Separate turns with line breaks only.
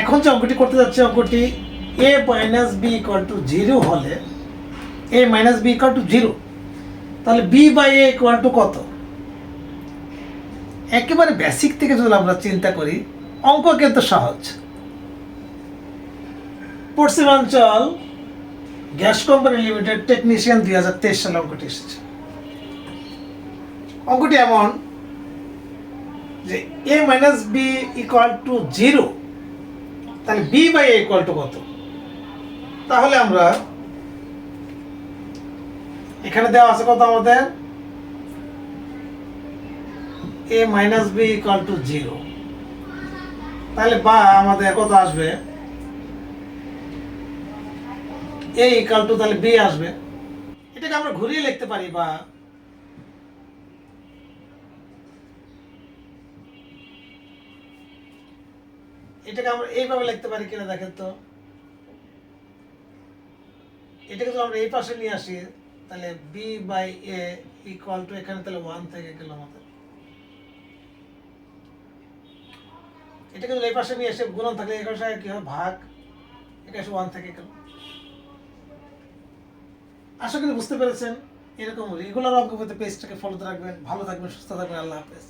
এখন যে অঙ্কটি করতে যাচ্ছে, অঙ্কটি A minus B equal to zero হলে A minus B equal to zero তাহলে B by A equal to কত? একেবারে বেসিক থেকে যদি আমরা চিন্তা করি, অঙ্ক কিন্তু সহজ। পশ্চিমাঞ্চল গ্যাস কোম্পানি লিমিটেড টেকনিশিয়ান দুই হাজার তেইশ সালে অঙ্কটি এসেছে। অঙ্কটি এমন যে A minus B equal to zero তাহলে B by A equal to কত? তাহলে আমরা এখানে দেওয়া আছে কত আমাদের? A minus B equal to zero তাহলে বা আমাদের কত আসবে? এ ইকুয়াল টু তাহলে বি আসবে। এটাকে আমরা ঘুরিয়ে লিখতে পারি বা এটাকে আমরা এইভাবে লিখতে পারি কিনা দেখেন তো। এটাকে যদি আমরা এই পাশে নিয়ে আসি, তাহলে B by A equal to এখানে তাহলে ওয়ান থেকে গেল আমাদের। এটাকে যদি এই পাশে নিয়ে এসে গুণন থাকলে এই পাশে কি হয়? ভাগ। এটা এসে ওয়ান থেকে গেল। আশা করি বুঝতে পেরেছেন। এরকম রেগুলার অঙ্ক পেজটাকে ফলোতে রাখবেন। ভালো থাকবেন, সুস্থ থাকবেন। আল্লাহ হাফেজ।